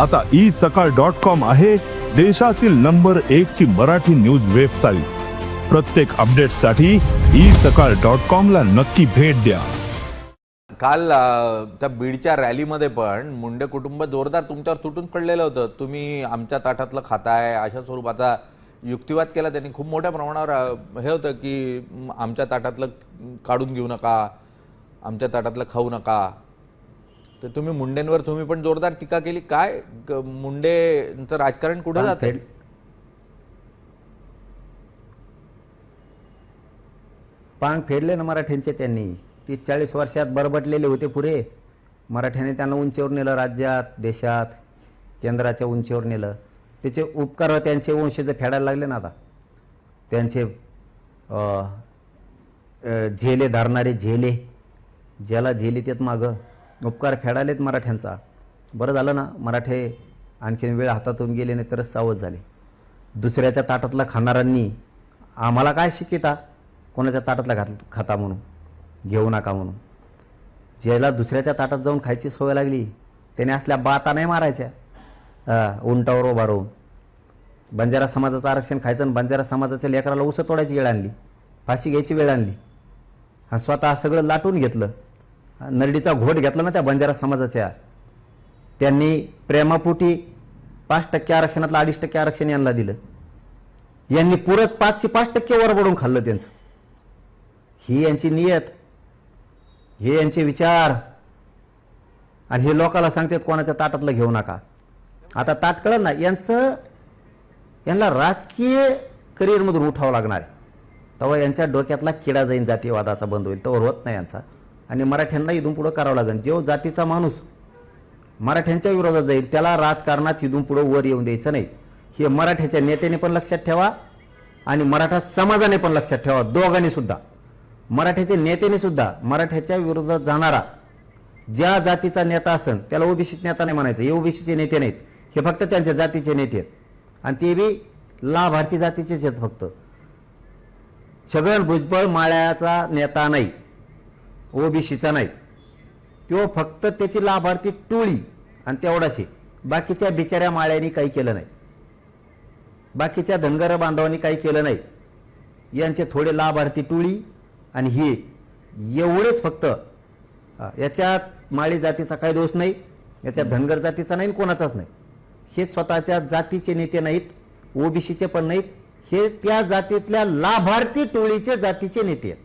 आता ई सकाळ dot com आहे देशातील नंबर एक ची मराठी न्यूज वेबसाईट. प्रत्येक अपडेटसाठी ई सकाळ डॉट कॉम ला नक्की भेट द्या. काल त्या बीडच्या रॅलीमध्ये पण मुंडे कुटुंब जोरदार तुमच्यावर तुटून पडलेलं होतं. तुम्ही आमच्या ताटातलं खाताय अशा स्वरूपाचा युक्तिवाद केला. त्यांनी खूप मोठ्या प्रमाणावर हे होतं की आमच्या ताटातलं काढून घेऊ नका आमच्या ताटातलं खाऊ नका तर तुम्ही मुंडेंवर तुम्ही पण जोरदार टीका केली. काय मुंडेचं मुंडेंचं राजकारण कुठं जातं? पांग फेडले ना मराठ्यांचे त्यांनी. तीस चाळीस वर्षात बरबटलेले होते पुरे. मराठ्याने त्यांना उंचीवर नेलं राज्यात देशात केंद्राच्या उंचीवर नेलं. त्याचे उपकार त्यांचे वंशज फेडायला लागले ना आता. त्यांचे झेले धरणारे झेले. ज्याला झेले त्यात मागं. उपकार फेडालेत मराठ्यांचा. बरं झालं ना मराठे आणखीन वेळ हातातून गेले नाही तरच सावध झाले. दुसऱ्याच्या ताटातला खाणाऱ्यांनी आम्हाला काय शिकिता कोणाच्या ताटातला घात खाता म्हणून? घेऊ नका म्हणून. ज्याला दुसऱ्याच्या ताटात जाऊन खायची सवय लागली त्याने असल्या बाता नाही मारायच्या. उंटावर उभा राहून. बंजारा समाजाचं आरक्षण खायचं आणि बंजारा समाजाच्या लेकराला उसं तोडायची वेळ आणली. फाशी घ्यायची वेळ आणली. हा स्वतः सगळं लाटून घेतलं. नरडीचा घोट घेतला ना त्या बंजारा समाजाच्या त्यांनी प्रेमापोटी पाच टक्के आरक्षणातलं अडीच टक्के आरक्षण यांना दिलं. यांनी पुरत पाचशे पाच टक्के वरबडून खाल्लं त्यांचं. ही यांची नियत हे यांचे विचार आणि हे लोकाला सांगतात कोणाच्या ताटातलं घेऊ नका. आता ताट कळलं ना यांचं यांना राजकीय करिअरमधून उठावं लागणार आहे. तेव्हा यांच्या डोक्यातला किडा जाईन जातीवादाचा बंद होईल तो होत नाही यांचा. आणि मराठ्यांना इथून पुढं करावं लागेल. जो जातीचा माणूस मराठ्यांच्या विरोधात जाईल त्याला राजकारणात इथून पुढं वर येऊन द्यायचं नाही. हे मराठ्याच्या नेत्याने पण लक्षात ठेवा आणि मराठा समाजाने पण लक्षात ठेवा दोघांनी सुद्धा. मराठ्याच्या नेत्याने सुद्धा मराठ्याच्या विरोधात जाणारा ज्या जातीचा नेता असेल त्याला ओबीसी नेता नाही म्हणायचं. हे ओबीसीचे नेते नाहीत. हे फक्त त्यांच्या जातीचे नेते आहेत. आणि ते बी लाभार्थी जातीचेच आहेत फक्त. छगन भुजबळ माळ्याचा नेता नाही. ओबीसीचा नाही. तो फक्त त्याची लाभार्थी टोळी आणि तेवढाच आहे. बाकीच्या बिचाऱ्या माळ्यांनी काही केलं नाही. बाकीच्या धनगर बांधवांनी काही केलं नाही. यांचे थोडे लाभार्थी टोळी आणि हे एवढेच फक्त याच्यात माळी जातीचा काही दोष नाही याच्यात धनगर जातीचा नाही आणि कोणाचाच नाही. हे स्वतःच्या जातीचे नेते नाहीत ओबीसीचे पण नाहीत हे त्या जातीतल्या लाभार्थी टोळीचे जातीचे नेते आहेत.